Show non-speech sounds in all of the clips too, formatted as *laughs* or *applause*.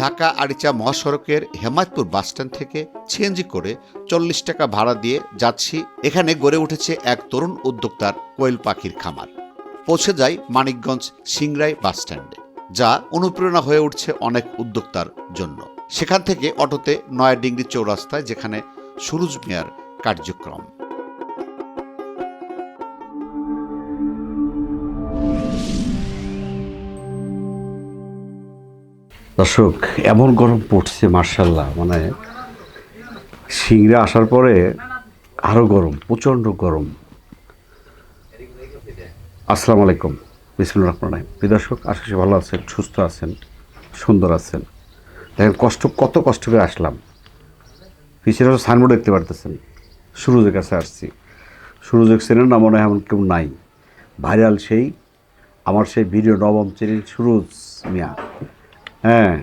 ঢাকা আরিচা মহাসড়কের হেমায়তপুর বাসস্ট্যান্ড থেকে সিএনজি করে চল্লিশ টাকা ভাড়া দিয়ে যাচ্ছি। এখানে গড়ে উঠেছে এক তরুণ উদ্যোক্তার কোয়েল পাখির খামার। পৌঁছে যাই মানিকগঞ্জ সিংরাই বাসস্ট্যান্ডে, যা অনুপ্রেরণা হয়ে উঠছে অনেক উদ্যোক্তার জন্য। সেখান থেকে অটোতে নয়াডিঙ্গি চৌরাস্তায়, যেখানে সুরুজ মিয়ার কার্যক্রম। দর্শক, এমন গরম পড়ছে মার্শাল্লাহ মানে সিংড়া আসার পরে আরও গরম, প্রচণ্ড গরম। আসসালামু আলাইকুম বিসমুল রহমান রাহিম। প্রিয় দর্শক, আশা ভালো আছেন, সুস্থ আছেন, সুন্দর আছেন। দেখেন, কষ্ট, কত কষ্ট করে আসলাম। পিছনে সাইনবোর্ড দেখতে পারতেছেন, সুরজের কাছে আসছি। সুরজের চেনেন না, মনে হয় এমন কেউ নাই। ভাইরাল সেই, আমার সেই ভিডিও নবম চ্যানেল সুরজ মিয়া। হ্যাঁ।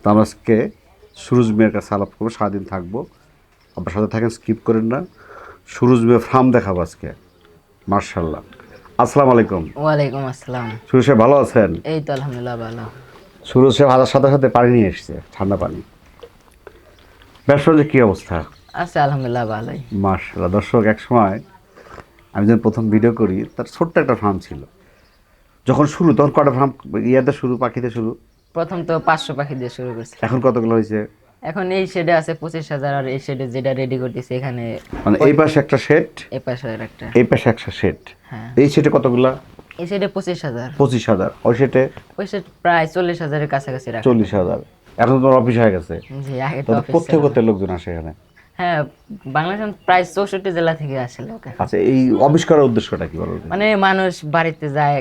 তো আমরা আজকে সুরজ মিয়ার কাছে আলাপ করব সারাদিন থাকব। আপনার সাথে থাকেন স্কিপ করেন না। সুরজ মিয়া ফার্ম দেখাবো আজকে। মার্শাল্লাহ আসসালামু আলাইকুম। ওয়ালাইকুম আসসালাম। সুরজ সাহেব ভালো আছেন? এই তো আলহামদুলিল্লাহ ভালো। সুরজ সাহেব হাজার সাথে সাথে পানি নিয়ে এসছে ঠান্ডা পানি। ব্যবসার যে কী অবস্থা? আছে আলহামদুলিল্লাহ ভালোই। মার্শাল্লাহ দর্শক এক সময় আমি যখন প্রথম ভিডিও করি তার ছোট্ট একটা ফার্ম ছিল। যখন শুরু তখন কটা ফার্ম ইয়াতে শুরু পাখিতে শুরু। প্রথম তো পাঁচশো পাখি দিয়ে শুরু করছি। এখন কতগুলো হয়েছে? এখন এই শেডে আছে পঁচিশ হাজার আর এই শেডে যেটা রেডি করতেছি এখানে মানে এই পাশে একটা শেড এই পাশে একটা। এই পাশে একটা শেড হ্যাঁ। এই শেডে কতগুলা? এই শেডে পঁচিশ হাজার। পঁচিশ হাজার। ওই শেডে ওই শেড প্রায় চল্লিশ হাজারের কাছাকাছি রাখা। চল্লিশ হাজার। এখন তোমার অফিস হয়ে গেছে। জি আগে তো অফিস কোথায় ছিল। কোথায় লোকজন আসে এখানে। হ্যাঁ বাংলাদেশ প্রায় চৌষট্টি জেলা থেকে আচ্ছা এই অফিস করার উদ্দেশ্যটা কি বলো? মানে মানুষ বাড়িতে যায়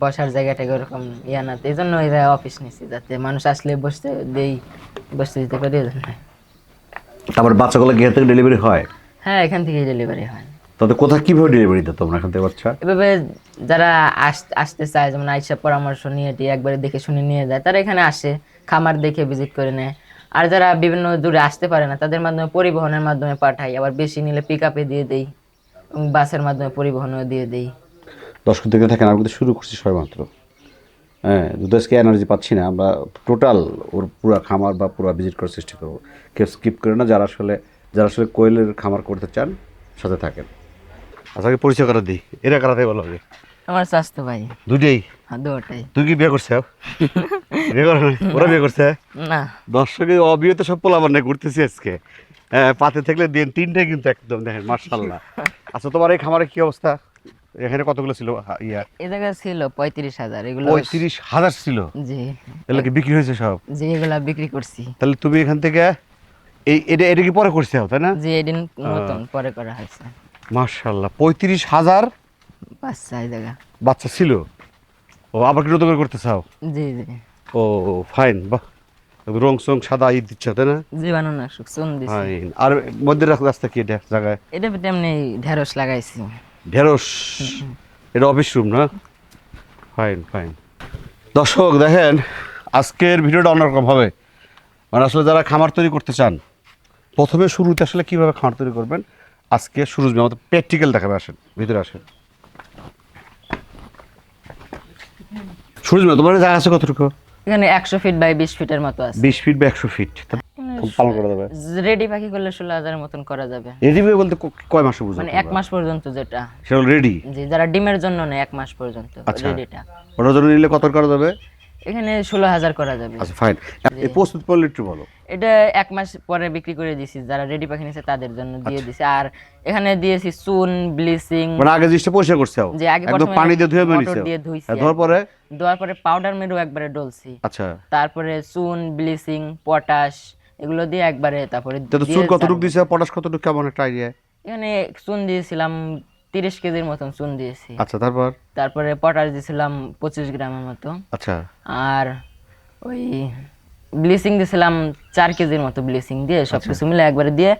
বসার জায়গাটাকে ওরকম ইয়া না এই জন্য এরা অফিস নিছি যাতে মানুষ আসলে বসতে দেই বসতে দিতে পারি এই জন্য। তারপর বাচ্চাগুলো থেকে ডেলিভারি হয়? হ্যাঁ এখান থেকেই ডেলিভারি হয়। তাদের কোথায় কীভাবে ডেলিভারি দিত তোমরা এখান থেকে বাচ্চা? এভাবে যারা আস- আসতে চায় যেমন আইসা পরামর্শ নিয়ে একবারে দেখে শুনে নিয়ে যায় তারা এখানে আসে খামার দেখে ভিজিট করে নেয়। আর যারা বিভিন্ন দূরে আসতে পারে না, তাদের মাধ্যমে পরিবহনের মাধ্যমে পাঠাই। আবার বেশি নিলে পিক আপে দিয়ে দেই বাসের মাধ্যমে পরিবহনও দিয়ে দেই। দর্শক থেকে থাকেন আমি কিন্তু শুরু করছি সবেমাত্র। হ্যাঁ আজকে এনার্জি পাচ্ছি না, আমরা টোটাল ওর পুরো খামার বা পুরো ভিজিট করার চেষ্টা করব। কেউ স্কিপ করে না, যারা আসলে যারা আসলে কোয়েলের খামার করতে চান, সাথে থাকেন। আচ্ছা পরিচয় করা দিই। এরা করাতে বলো আগে? আমার স্বাস্থ্য ভাই দুটেই দুটাই তুই কি বিয়ে করছে *laughs* বিয়ে করে ওরা বিয়ে করছে? না। দর্শকের অবিয়ত সব পোলাবার না ঘুরতেছি আজকে। হ্যাঁ পাতে থাকলে দিন তিনটে কিন্তু একদম দেখেন মার্শাল্লাহ *laughs* আচ্ছা তোমার এই খামারে কি অবস্থা? এখানে কতগুলো ছিল ইয়া? এই জায়গায় ছিল পঁয়ত্রিশ হাজার এগুলো পঁয়ত্রিশ হাজার ছিল? জি। তাহলে কি বিক্রি হয়েছে সব? জি এগুলা বিক্রি করছি। তাহলে তুমি এখান থেকে এই এটা এটা কি পরে করছে তাই না? জি এদিন নতুন পরে করা হয়েছে। মার্শাল্লাহ পঁয়ত্রিশ হাজার বাচ্চা এই জায়গা। বাচ্চা ছিল? ও আবার কি করে করতে চাও? জি জি। ও ফাইন বাহ। রং সং সাদা ঈদ দিচ্ছে তাই না? জীবাণু নাশক চুন দিছি। ফাইন আর মধ্যে রাখ রাস্তা কি এটা জায়গায়? এটা তেমনি ঢেঁড়স লাগাইছি। ঢেঁড়স? এটা অফিস রুম না? ফাইন ফাইন দর্শক দেখেন আজকের ভিডিওটা অন্যরকম হবে। মানে আসলে যারা খামার তৈরি করতে চান প্রথমে শুরুতে আসলে কীভাবে খামার তৈরি করবেন? আজকে শুরু আমাদের প্র্যাকটিক্যাল দেখাবে আসেন ভিতরে আসেন। সুরজ ম্যাম তোমার জায়গা আছে কতটুকু? এখানে একশো ফিট বাই বিশ ফিটের মতো আছে। বিশ ফিট বা একশো ফিট পালন করা যাবে রেডি পাখি করলে ষোলো হাজারের মতন করা যাবে। রেডি বলতে কয় মাসে বুঝো মানে এক মাস পর্যন্ত যেটা। সেটা রেডি জি যারা ডিমের জন্য নেয় এক মাস পর্যন্ত আচ্ছা। রেডিটা ওটার জন্য নিলে কত করা যাবে? এখানে ষোলো হাজার করা যাবে। আচ্ছা ফাইন এই প্রস্তুত করলে একটু বলো। এটা এক মাস পরে বিক্রি করে দিছি যারা রেডি পাখি নিছে তাদের জন্য দিয়ে দিছি। আর এখানে দিয়েছি চুন ব্লিচিং। মানে আগে জিনিসটা পরিষ্কার করছে যে আগে একদম পানি দিয়ে ধুয়ে মেরেছে দিয়ে ধুইছি ধোয়ার পরে? দেওয়ার পরে পাউডার মেরু একবারে ডলছি। আচ্ছা। তারপরে চুন ব্লিচিং পটাশ এগুলো দিয়ে একবারে তারপরে চুন কতটুকু দিছে? পটাশ কতটুকু? কেমন একটা আইডিয়া এখানে চুন দিয়েছিলাম তিরিশ কেজির মতন চুন দিয়েছি। আচ্ছা তারপর? তারপরে পটাশ দিয়েছিলাম পঁচিশ গ্রামের মতো। আচ্ছা। আর ওই ব্লিচিং দিয়েছিলাম চার কেজির মতো ব্লিচিং দিয়ে আচ্ছা। সব কিছু মিলে একবারে দিয়ে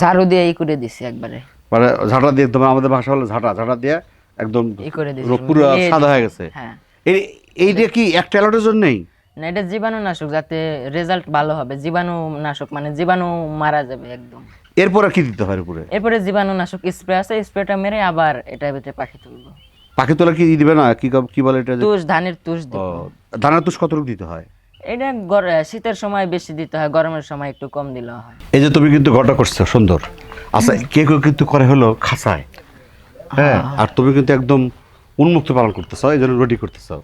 ঝাড়ু দিয়ে ই করে দিছি একবারে। মানে ঝাঁটা দিয়ে তোমার আমাদের ভাষা হলো ঝাঁটা ঝাঁটা দিয়ে একদম ই করে দিছি। পুরো সাদা হয়ে গেছে। হ্যাঁ। এই এইটা কি এক ট্যালটের জন্যই? না এটা জীবাণু নাশক যাতে রেজাল্ট ভালো হবে। জীবাণু নাশক মানে জীবাণু মারা যাবে একদম। এরপর আর কি দিতে হয় উপরে? এরপরে জীবাণুনাশক স্প্রে আছে স্প্রেটা মেরে আবার এটা ভিতরে পাখি তুলবো। পাখি তোলা কি দিবে না? কি কি বলে এটা তুষ ধানের তুষ দিব। দানার তুষ কতটুকু দিতে হয়? এটা শীতের সময় বেশি দিতে হয় গরমের সময় একটু কম দিলে হয়। এই যে তুমি কিন্তু ঘরটা করছ সুন্দর। আচ্ছা কে কেউ কিন্তু করে হলো খাসায় হ্যাঁ আর তুমি কিন্তু একদম উন্মুক্ত পালন করতেছো এই জন্য রেডি করতেছো।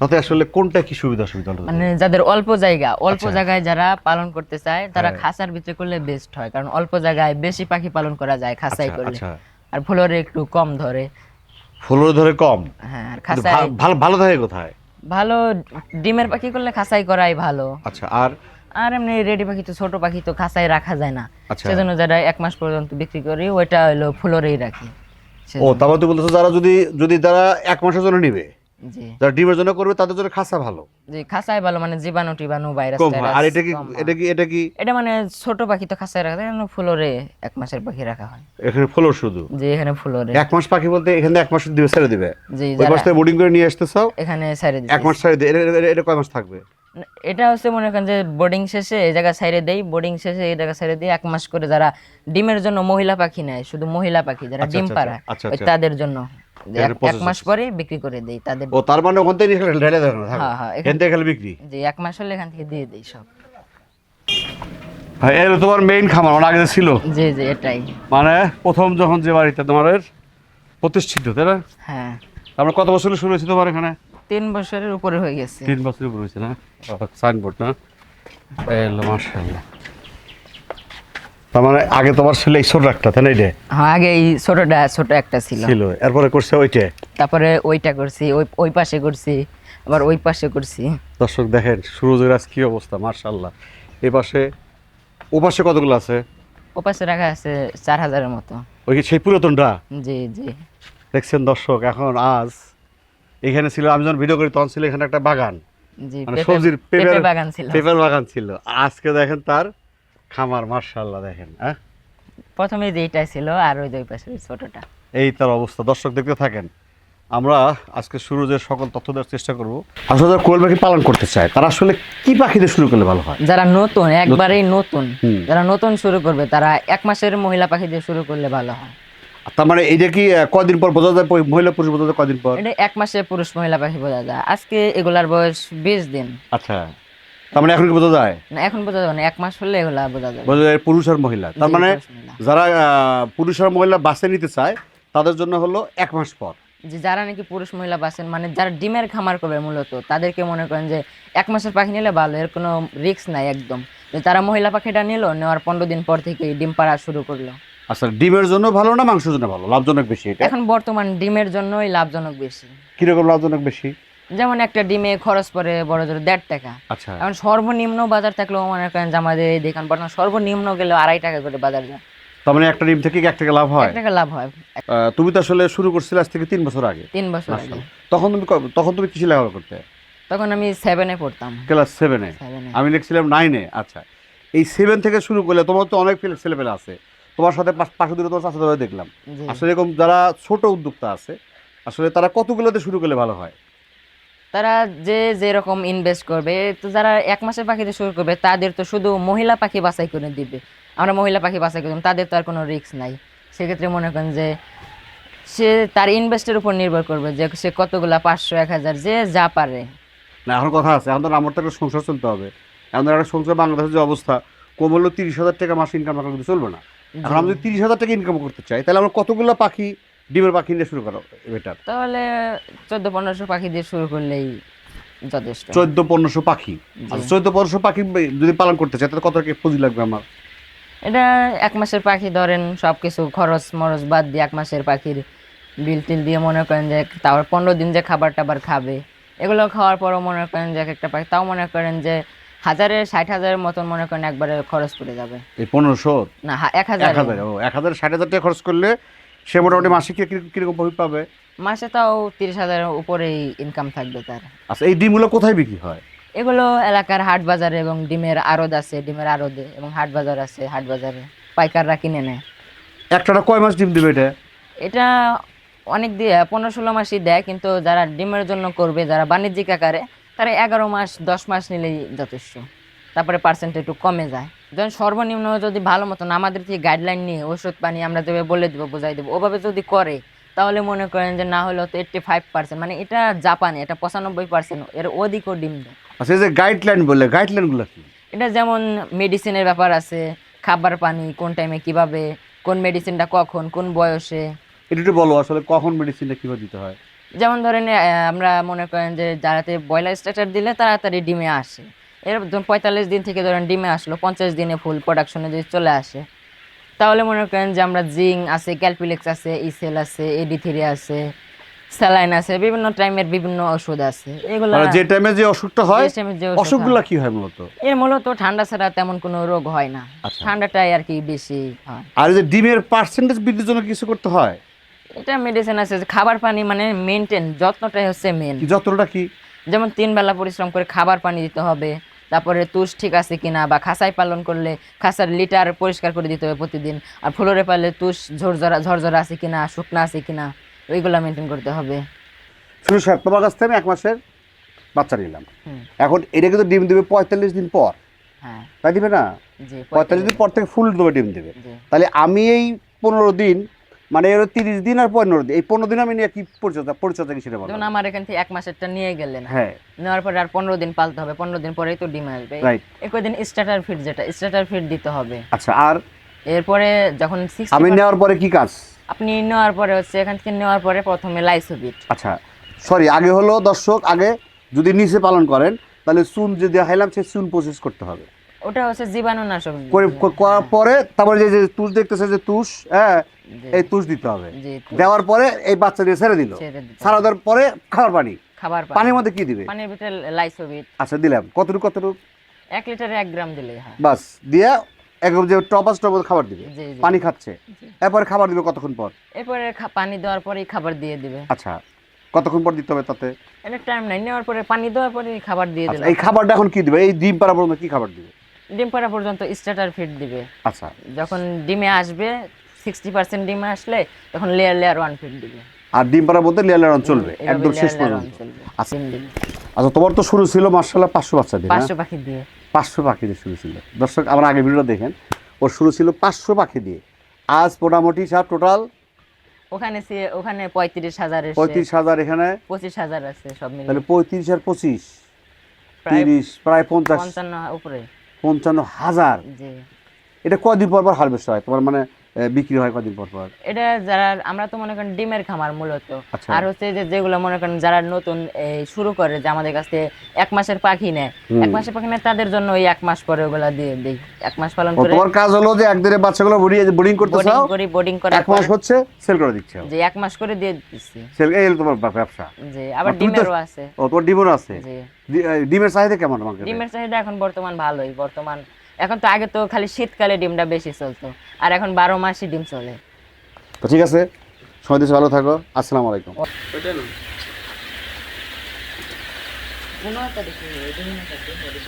তাতে আসলে কোনটা কি সুবিধা অসুবিধা মানে যাদের অল্প জায়গা অল্প আচ্ছা। জায়গায় যারা পালন করতে চায় তারা হ্যাঁ। খাঁচার ভিতরে করলে বেস্ট হয়। কারণ অল্প জায়গায় বেশি পাখি পালন করা যায় আচ্ছা, করলে। আচ্ছা। আর ফ্লোরে একটু কম ধরে। ফ্লোর ধরে কম? হ্যাঁ ভালো ভালো থাকে কোথায়? ভালো ডিমের পাখি করলে খাসাই করাই ভালো। আচ্ছা আর? আর এমনি রেডি পাখি তো ছোট পাখি তো খাঁচাই রাখা যায় না। সেজন্য যারা এক মাস পর্যন্ত বিক্রি করি ওইটা হলো ফ্লোরেই রাখি। ও তারপর তুমি বলতেছো যারা যদি যদি তারা এক মাসের জন্য নিবে? যারা ডিমের জন্য করবে তাদের জন্য খাসা ভালো। জি খাঁচাই ভালো মানে জীবাণু টিবাণু ভাইরাস কম আর এটা কি এটা কি এটা কি এটা মানে ছোট পাখি তো খাঁচায় রাখা যায় ফ্লোরে এক মাসের পাখি রাখা হয়। এখানে ফ্লোর শুধু? যে এখানে ফ্লোরে। এক মাস পাখি বলতে এখানে এক মাস দিবে ছেড়ে দিবে? জি ওই মাস থেকে বোর্ডিং করে নিয়ে আসতেছো? এখানে সাইডে এক মাস ছেড়ে দিয়ে এটা- কয় মাস থাকবে? এটা হচ্ছে মনে করেন যে বোর্ডিং শেষে এই জায়গা সাইডে দেই বোর্ডিং শেষে এই জায়গা সাইডে দিই এক মাস করে যারা ডিমের জন্য মহিলা পাখি নেয় শুধু মহিলা পাখি যারা আচ্ছা, ডিম আচ্ছা, পাড়া আচ্ছা। তাদের জন্য। এক- মাস পরে বিক্রি করে দেই তাদের। ও তার মানে ওখান থেকে ঢেলে হ্যাঁ, হ্যাঁ, এখান- এখান থেকে খালি বিক্রি? যে এক মাস হলে এখান থেকে দিয়ে দেই সব। এর তোমার মেইন খামার মানে আগে ছিল। জি জি এটাই। মানে প্রথম যখন যে বাড়িতে তোমার প্রতিষ্ঠিত তাই না? হ্যাঁ। আমরা কত বছরে শুরু হয়েছে তোমার এখানে? তিন বছরের উপরে হয়ে গেছে। তিন বছরের উপর হয়েছে না? সাইনবোর্ড না? এলো মার্শাল্লাহ তার মানে আগে তোমার ছিল এই ছোট একটা তাই না এটা হ্যাঁ আগে এই ছোটটা ছোট একটা ছিল। ছিল। এরপরে করছে ওইটা? তারপরে ওইটা করছি ওই ওই পাশে করছি আবার ওই পাশে করছি। দর্শক দেখেন সুরজের আজ কি অবস্থা মার্শাল্লাহ এই পাশে ও পাশে কতগুলো আছে? ও পাশে রাখা আছে চার হাজারের মতো। ওই সেই পুরাতনটা? জি জি। দেখছেন দর্শক এখন আজ এখানে ছিল আমি যখন ভিডিও করি তখন ছিল এখানে একটা বাগান। জি মানে সবজির পেঁপে পেঁপের বাগান ছিল। পেঁপের বাগান ছিল। আজকে দেখেন তার খামার মার্শাল্লাহ দেখেন হ্যাঁ? প্রথমে যেইটা ছিল আর ওই দুই পাশে ছোটটা। এই তার অবস্থা। দর্শক দেখতে থাকেন আমরা আজকে সুরজের সকল তথ্য দেওয়ার চেষ্টা করব। আসলে যারা কোয়েল পাখি পালন করতে চায় তারা আসলে কি পাখি দিয়ে শুরু করলে ভালো হয়? যারা নতুন একবারেই নতুন যারা নতুন শুরু করবে তারা এক মাসের মহিলা পাখি দিয়ে শুরু করলে ভালো হয়। তার মানে এইটা কি আহ, কয়দিন পর বোঝা যায় মহিলা পুরুষ বোঝা যায় কয়দিন পর? এটা এক মাসে পুরুষ মহিলা পাখি বোঝা যায়। আজকে এগুলার বয়স বিশ দিন। আচ্ছা। তার মানে এখন কি বোঝা যায়? না এখন বোঝা যাবে না এক মাস হলে এগুলা বোঝা যাবে। বোঝা যায় পুরুষ আর মহিলা। তার মানে যারা পুরুষ আর মহিলা বাসে নিতে চায় তাদের জন্য হলো এক মাস পর। যে যারা নাকি পুরুষ মহিলা বাসেন মানে যারা ডিমের খামার করবে মূলত তাদেরকে মনে করেন যে এক মাসের পাখি নিলে ভালো এর কোনো রিস্ক নাই একদম। যে তারা মহিলা পাখিটা নিল নেওয়ার পনেরো দিন পর থেকে ডিম পাড়া শুরু করল। আচ্ছা ডিমের জন্য ভালো না মাংসের জন্য ভালো? লাভজনক বেশি এটা? এখন বর্তমান ডিমের জন্যই লাভজনক বেশি। কীরকম লাভজনক বেশি? যেমন একটা ডিমে খরচ পড়ে বড় জোর দেড় টাকা। আচ্ছা। এখন সর্বনিম্ন বাজার থাকলেও মনে করেন যে আমাদের এই দেখান বর্তমান সর্বনিম্ন গেলেও আড়াই টাকা করে বাজার যায়। তার মানে একটা ডিম থেকে এক টাকা লাভ হয়? এক টাকা লাভ হয়। তুমি তো আসলে শুরু করছিলে আজ থেকে তিন বছর আগে। তিন বছর আগে। তখন তুমি তখন তুমি কিসে লেখাপড়া করতে? তখন আমি সেভেনে পড়তাম। ক্লাস সেভেনে আমি লিখছিলাম নাইনে আচ্ছা। এই সেভেন থেকে শুরু করলে তোমার তো অনেক ছেলেপেলে আছে। তোমার সাথে পাশ- দূরে তোমার দাদা দেখলাম। আসলে এরকম যারা ছোট উদ্যোক্তা আছে আসলে তারা কতগুলোতে শুরু করলে ভালো হয়? তারা যে যেরকম ইনভেস্ট করবে তো যারা এক মাসের পাখিতে শুরু করবে তাদের তো শুধু মহিলা পাখি বাছাই করে দিবে। আমরা মহিলা পাখি বাছাই করলাম তাদের তো আর কোনো রিস্ক নাই। সেক্ষেত্রে মনে করেন যে সে তার ইনভেস্টের উপর নির্ভর করবে যে সে কতগুলা পাঁচশো এক হাজার যে যা পারে। না এখন কথা আছে এখন তো আমার তো একটা সংসার চলতে হবে। এখন একটা সংসার বাংলাদেশের যে অবস্থা কম হলেও তিরিশ হাজার টাকা মাসে ইনকাম কিন্তু চলবে না। এখন আমি যদি তিরিশ হাজার টাকা ইনকাম করতে চাই তাহলে আমরা কতগুলো পাখি ডিমের পাখি নিয়ে শুরু করা বেটার তাহলে চোদ্দ পনেরোশো পাখি দিয়ে শুরু করলেই যথেষ্ট। চোদ্দ পনেরোশো পাখি? আচ্ছা চোদ্দ পনেরোশো পাখি যদি পালন করতে চাই তাহলে কত টাকা পুঁজি লাগবে আমার? এটা এক মাসের পাখি ধরেন সব কিছু খরচ মরচ বাদ দিয়ে এক মাসের পাখির বিল টিল দিয়ে মনে করেন যে তারপর পনেরো দিন যে খাবার টাবার খাবে। এগুলো খাওয়ার পরও মনে করেন যে এক একটা পাখি তাও মনে করেন যে হাজারে ষাট হাজারের মতন মনে করেন একবারে খরচ পড়ে যাবে। পনেরোশো? না এক হাজার। এক হাজার ও এক হাজার ষাট হাজার টাকা খরচ করলে সে মোটামুটি মাসে কি কি- কীরকম প্রফিট পাবে? মাসে তাও তিরিশ হাজারের উপরেই ইনকাম থাকবে তার। আচ্ছা এই ডিমগুলো কোথায় বিক্রি হয়? এগুলো এলাকার হাট বাজারে এবং ডিমের আড়ত আছে ডিমের আড়দে এবং হাট বাজার আছে হাট বাজারে পাইকাররা কিনে নেয়। একটা কয় মাস ডিম দিবে এটা? এটা অনেক দিয়ে পনেরো ষোলো মাসই দেয় কিন্তু যারা ডিমের জন্য করবে যারা বাণিজ্যিক আকারে তারা এগারো মাস দশ মাস নিলেই যথেষ্ট। তারপরে পার্সেন্ট একটু কমে যায়। যেমন সর্বনিম্ন যদি ভালো মতন আমাদের থেকে গাইডলাইন নিয়ে ওষুধ পানি আমরা যেভাবে বলে দেবো বোঝাই দেবো ওভাবে যদি করে তাহলে মনে করেন যে না হলেও তো এইট্টি ফাইভ পার্সেন্ট মানে এটা জাপানে এটা পঁচানব্বই পার্সেন্ট এর অধিকও ডিম দেয়। আচ্ছা এই যে গাইডলাইন বললে গাইডলাইনগুলো কি? এটা যেমন মেডিসিনের ব্যাপার আছে খাবার পানি কোন টাইমে কীভাবে কোন মেডিসিনটা কখন কোন বয়সে। এটা একটু বলো আসলে কখন মেডিসিনটা কীভাবে দিতে হয়? যেমন ধরেন আমরা মনে করেন যে যারাতে ব্রয়লার স্টার্টার দিলে তাড়াতাড়ি ডিমে আসে। এর ধরুন পঁয়তাল্লিশ দিন থেকে ধরেন ডিমে আসলো পঞ্চাশ দিনে ফুল প্রোডাকশনে যদি চলে আসে তাহলে মনে করেন যে আমরা জিং আছে ক্যালপিলেক্স আছে ইসেল আছে এডি থ্রি আছে স্যালাইন আছে বিভিন্ন টাইমের বিভিন্ন ওষুধ আছে। এগুলো মানে যে টাইমে যে অসুখটা হয় time যে অসুখগুলো কি হয় মূলত? এর মূলত ঠান্ডা ছাড়া তেমন কোনো রোগ হয় না। আচ্ছা। ঠান্ডাটাই আর কি বেশি হয়। আর যে ডিমের পার্সেন্টেজ বৃদ্ধির জন্য কিছু করতে হয়? এটা মেডিসিন আছে যে খাবার পানি মানে মেনটেন যত্নটাই হচ্ছে মেন যত্নটা কি? যেমন তিন বেলা পরিশ্রম করে খাবার পানি দিতে হবে তারপরে তুষ ঠিক আছে কিনা বা খাসাই পালন করলে খাসার লিটার পরিষ্কার করে দিতে হবে প্রতিদিন। আর ফ্লোরে পারলে তুষ ঝরঝরা ঝরঝরা আছে কিনা শুকনা আছে কিনা ওইগুলা মেনটেন করতে হবে। শুধু স্যার তোমার কাছ থেকে আমি এক মাসের বাচ্চা নিলাম। এখন এটা কিন্তু ডিম দেবে পঁয়তাল্লিশ দিন পর। হ্যাঁ। তাই দিবে না? পঁয়তাল্লিশ দিন পর থেকে ফুল দেবে ডিম দেবে। তাহলে আমি এই পনেরো দিন মানে এর তিরিশ দিন আর পনেরো দিন। এই পনেরো দিন আমি নিয়ে কি পরিচর্যা পরিচর্যা কি সেটা বলো? যেমন আমার এখান থেকে এক মাসেরটা নিয়ে গেলেন। হ্যাঁ। নেওয়ার পরে আর পনেরো দিন পালতে হবে পনেরো দিন পরেই তো ডিম আসবে। রাইট একই দিন স্টার্টার ফিড যেটা স্টার্টার ফিড দিতে হবে। আচ্ছা আর? এরপরে যখন 60 আমি নেওয়ার পরে কি কাজ? আপনি নেওয়ার পরে হচ্ছে এখান থেকে নেওয়ার পরে প্রথমে লাইসোবিট আচ্ছা সরি আগে হলো দর্শক আগে যদি নিচে পালন করেন তাহলে চুন যে দেখাইলাম সেই চুন প্রসেস করতে হবে। ওটা হচ্ছে জীবাণুনাশক করে করার পরে তারপরে যে তুষ দেখতেছে যে তুষ হ্যাঁ এই তুষ দিতে হবে। দেওয়ার পরে এই বাচ্চা দিয়ে ছেড়ে দিল। ছেড়ে দেওয়ার পরে খাবার পানি। খাবার পানি। পানির মধ্যে কি দিবে? পানির ভিতরে লাইসোবিট। আচ্ছা দিলাম। কতটুকু কতটুকু? এক লিটারে এক গ্রাম দিলেই হয়। বাস দিয়ে একদম যে টপাস টপাস খাবার দিবে। পানি খাচ্ছে। এরপরে খাবার দিবে কতক্ষণ পর? এরপরে পানি দেওয়ার পরেই খাবার দিয়ে দিবে। আচ্ছা কতক্ষণ পর দিতে হবে তাতে? এটা টাইম নাই। নেওয়ার পরে পানি দেওয়ার পরে খাবার দিয়ে আচ্ছা দিলাম। এই খাবারটা এখন কি দিবে? এই ডিম পাড়া পর্যন্ত কি খাবার দিবে? ডিম পাড়া পর্যন্ত স্টার্টার ফিড দিবে। আচ্ছা। যখন ডিমে আসবে সিক্সটি পার্সেন্ট ডিমে আসলে তখন লেয়ার লেয়ার ওয়ান ফিড দিবে। আর ডিম পাড়ার মধ্যে লেয়ার লেয়ার চলবে একদম শেষ পর্যন্ত। আচ্ছা। আচ্ছা তোমার তো শুরু ছিল মার্শাল্লাহ পাঁচশো বাচ্চা দিয়ে না? পাঁচশো পাখি দিয়ে। পাঁচশো পাখি দিয়ে শুরু ছিল। দর্শক আমার আগে ভিডিও দেখেন ওর শুরু ছিল পাঁচশো পাখি দিয়ে। আজ মোটামুটি সব টোটাল ওখানে সে- ওখানে পঁয়ত্রিশ হাজার পঁয়ত্রিশ হাজার এখানে। পঁচিশ হাজার আছে সব মিলে তাহলে পঁয়ত্রিশ আর পঁচিশ প্রায় তিরিশ প্রায় পঞ্চাশ। পঞ্চান্ন উপরে। পঞ্চান্ন হাজার। এটা কদিন পর পর হারভেস্ট হয়? তোমার মানে বিক্রি হয় কদিন পর পর? এটা যারা আমরা তো মনে করেন ডিমের খামার মূলত। আচ্ছা। আর হচ্ছে যে যেগুলো মনে করেন যারা নতুন এই, শুরু করে যে আমাদের কাছ এক মাসের পাখি নেয় এক মাসের পাখি নেয় তাদের জন্য ওই এক মাস পরে ওগুলা দিয়ে দিই। এক মাস পালন করে তোমার কাজ হলো যে একদিনে বাচ্চাগুলো বোর্ডিং করতে চাও? করি বোর্ডিং করার এক মাস হচ্ছে সেল করে দিচ্ছে? যে এক মাস করে দিয়ে দিচ্ছি। সেল এই হলো তোমার ব্যবসা। যে আবার ডিমেরও আছে। ও তোমার ডিমও আছে? আহ, ডিমের চাহিদা কেমন ডিমের চাহিদা এখন বর্তমান ভালোই। বর্তমান এখন তো আগে তো খালি শীতকালে ডিমটা বেশি চলতো আর এখন বারো মাসই ডিম চলে। তো ঠিক আছে সময় দিচ্ছে ভালো থাকো আসসালাম আলাইকুম।